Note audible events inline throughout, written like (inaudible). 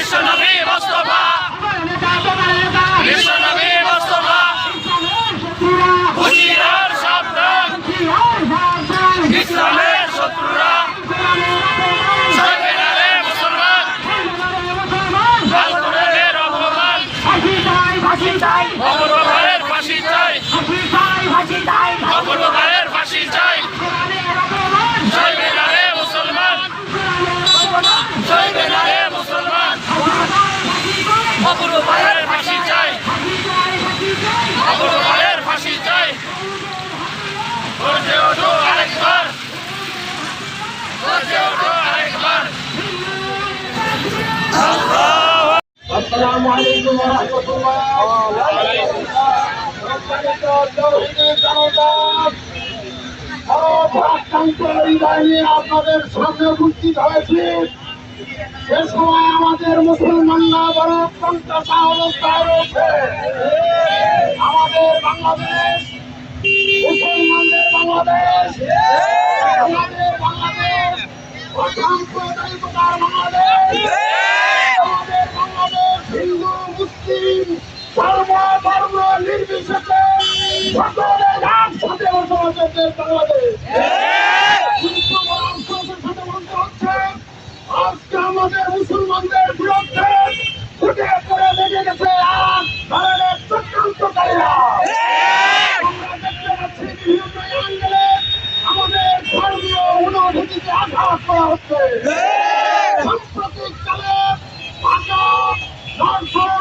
বিশ্ব নবী মোস্তফা ভারত আক্রান্ত এই বাহিনী আপনাদের সামনে উপস্থিত হয়েছে সে সময় আমাদের মুসলমানরা বড় অবস্থায় রয়েছে আমাদের বাংলাদেশ মুসলমানদের বাংলাদেশ আমাদের বাংলাদেশ অসাম্প্রদায়িকতার বাংলাদেশ। ধর্ম ধর্ম নির্বিশেষে সকলের একসাথে আজকে আমাদের অ্যাঙ্গেলে আমাদের ধর্মীয় অনুভূতিকে আঘাত করা হচ্ছে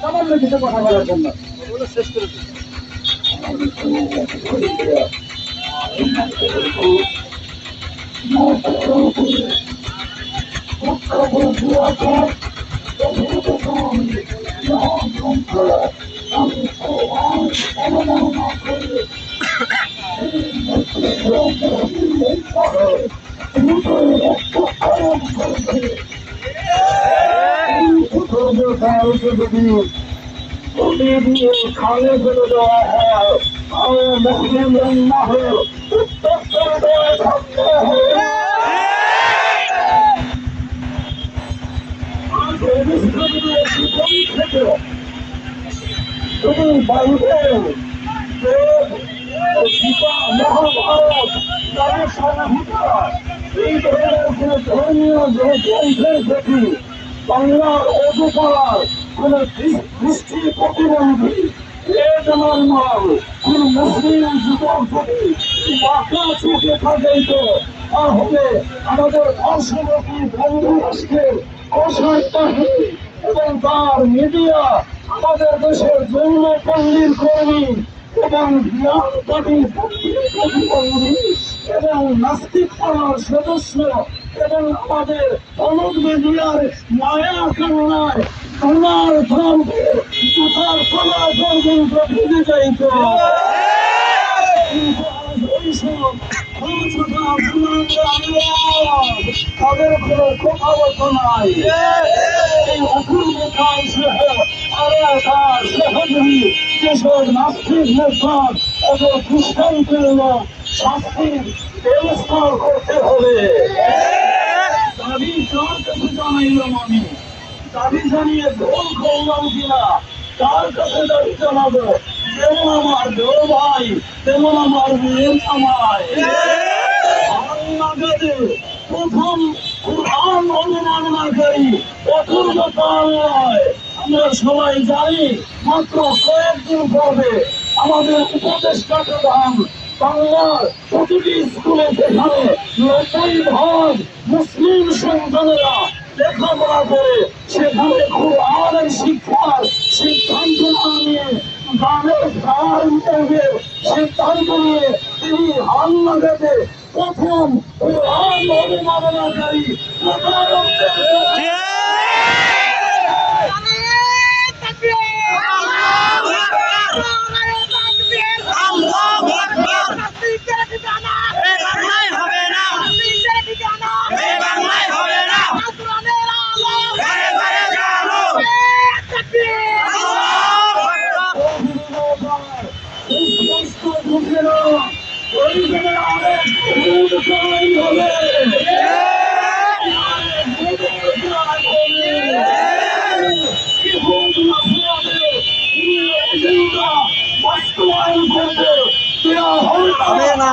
সামান্য কিছু কথা বলার জন্য। শেষ করে (laughs) দিই। খালে ফেলে দেওয়া হয় আর মুসলিম ধর্মীয় যে গ্রন্থের প্রতি বাংলার অধুপাড়ার কোন দৃষ্টি প্রতিবন্ধী যেমন মাল, কোন মুসলিম যুবক যদি বাঁকা চোখে থাকাইত তাহলে আমাদের দেশের জন্ম পল্লীর কর্মী এবং জ্ঞানকারী প্রতিবন্ধী এবং নাস্তিক পাড়ার সদস্য এবং আমাদের অনেক মিডিয়ার মায়া কান্নায় সোনার ধর্মকে তলা পর্যন্ত ভিজে যাইত এবং খ্রিস্টানদের লোক শাস্তির ব্যবস্থা করতে হবে দাবি কার জানাইলাম আমি। দাবি জানিয়ে দোল করলাম কিনা তার কাছে দাবি জানাব? যেমন আমার বড় ভাই, তেমন আমার মেয়ের বাংলাদেশে প্রথম কোরআন অনুমাননাকারী অপূর্ব কাল নয়। আমরা সবাই জানি, মাত্র কয়েকদিন পরে আমাদের উপদেষ্টা প্রধান বাংলার প্রতিটি স্কুলে যেখানে নব্বই ভাগ মুসলিম সন্তানেরা লেখাপড়া করে সেখানে কোরআনের শিক্ষার সিদ্ধান্ত না নিয়ে গানের সার করবে সিদ্ধান্ত নিয়ে তিনি হান্নাগাতে প্রথম কোরআন অবমাননাকারী প্রতারকদের কেন পরিষদের আরেক হবে বাস্তবায়ন করবে হবে না